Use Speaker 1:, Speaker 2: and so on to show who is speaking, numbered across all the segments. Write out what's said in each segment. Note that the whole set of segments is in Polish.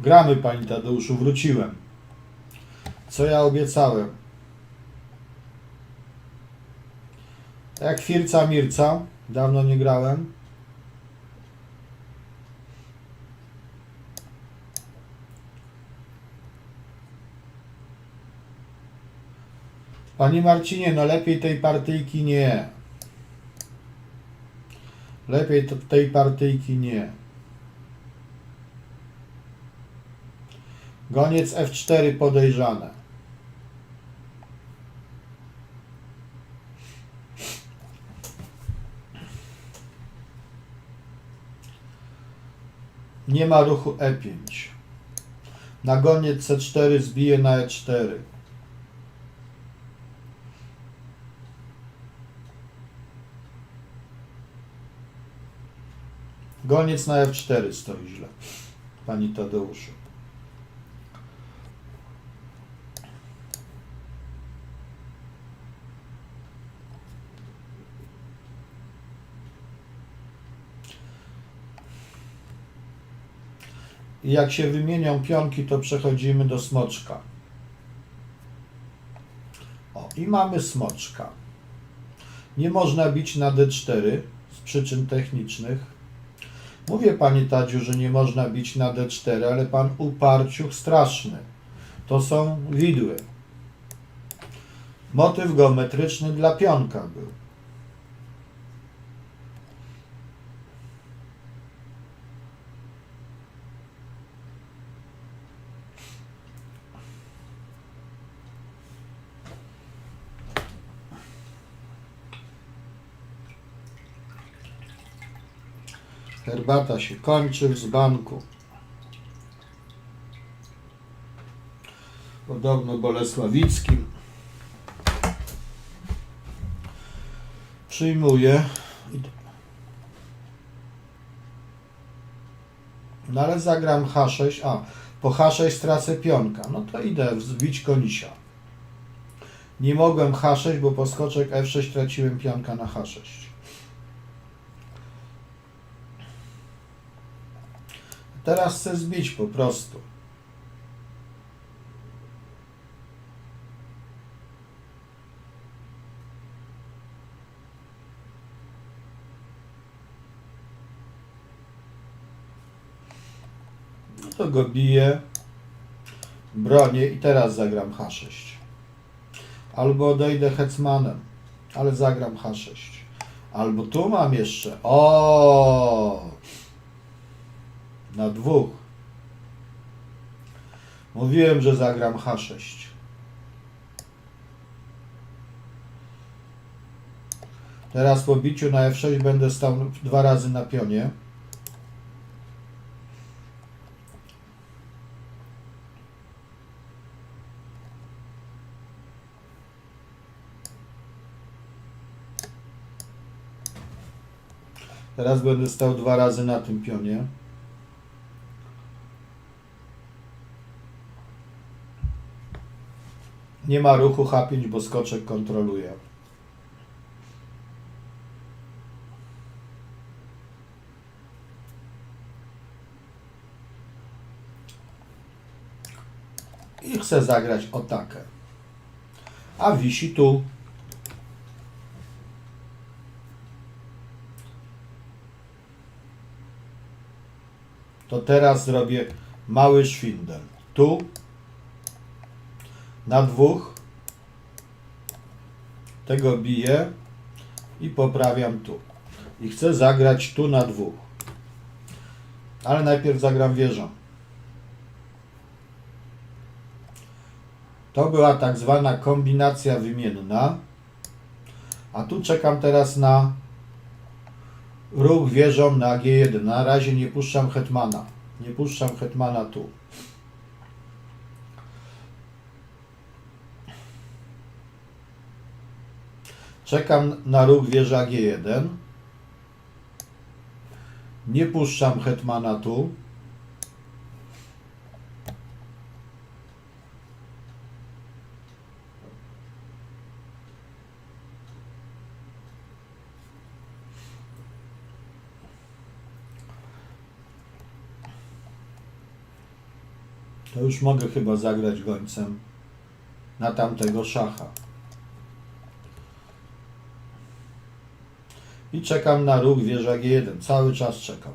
Speaker 1: Gramy, Panie Tadeuszu, wróciłem. Co ja obiecałem? Jak Firca Mirca, dawno nie grałem. Panie Marcinie, no lepiej tej partyjki nie. Lepiej tej partyjki nie. Goniec F4 podejrzane. Nie ma ruchu E5. Na goniec C4 zbije na E E4. Goniec na F4 stoi źle. Pani Tadeuszu. I jak się wymienią pionki, to przechodzimy do smoczka. O, i mamy smoczka. Nie można bić na D4 z przyczyn technicznych. Mówię Pani Tadziu, że nie można bić na D4, ale Pan uparciuch straszny. To są widły. Motyw geometryczny dla pionka był. Herbata się kończy w dzbanku. Podobno Bolesławickim. Przyjmuję. No ale zagram H6. A, po H6 stracę pionka. No to idę wzbić konisia. Nie mogłem H6, bo po skoczek F6 traciłem pionka na H6. Teraz chcę zbić po prostu. No to go biję, bronię i teraz zagram H6. Albo odejdę hetmanem, ale zagram H6. Albo tu mam jeszcze. O! Na dwóch. Mówiłem, że zagram H6. Teraz po biciu na F6 będę stał dwa razy na pionie. Teraz będę stał dwa razy na tym pionie. Nie ma ruchu H5, bo skoczek kontroluje. I chcę zagrać otakę. A wisi tu. To teraz zrobię mały szwindel. Tu na dwóch. Tego biję i poprawiam tu. I chcę zagrać tu na dwóch. Ale najpierw zagram wieżą. To była tak zwana kombinacja wymienna. A tu czekam teraz na ruch wieżą na G1. Na razie nie puszczam hetmana. Nie puszczam hetmana tu. Czekam na ruch wieża G1. Nie puszczam hetmana tu. To już mogę chyba zagrać gońcem na tamtego szacha. I czekam na ruch wieża G1. Cały czas czekam.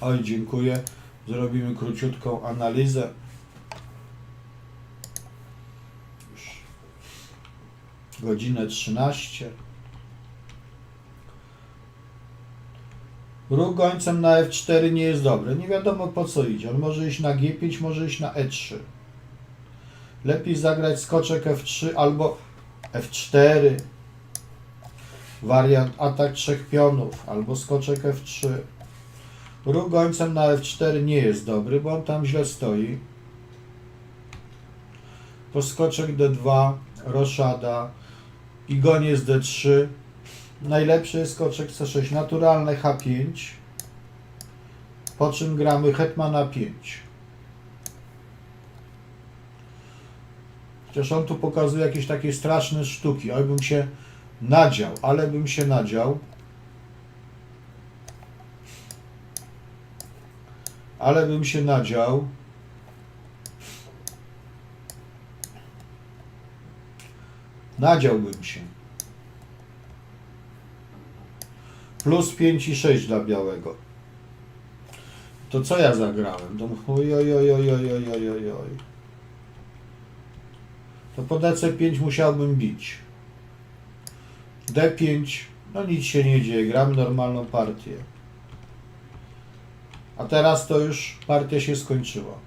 Speaker 1: Oj, dziękuję. Zrobimy króciutką analizę. Godzinę 13. Ruch gońcem na F4 nie jest dobry. Nie wiadomo po co idzie. On może iść na G5, może iść na E3. Lepiej zagrać skoczek F3 albo F4. Wariant atak trzech pionów albo skoczek F3. Ruch gońcem na F4 nie jest dobry, bo on tam źle stoi. Poskoczek D2, roszada i goniec D3. Najlepszy jest skoczek C6, naturalne H5. Po czym gramy hetmana 5. Przecież on tu pokazuje jakieś takie straszne sztuki. Oj, bym się nadział, ale bym się nadział. Ale bym się nadział. Nadziałbym się. Plus 5 i 6 dla białego. To co ja zagrałem? To oj, oj, oj, oj, oj, oj, oj. To po DC5 musiałbym bić. D5, no nic się nie dzieje, gram normalną partię. A teraz to już partia się skończyła.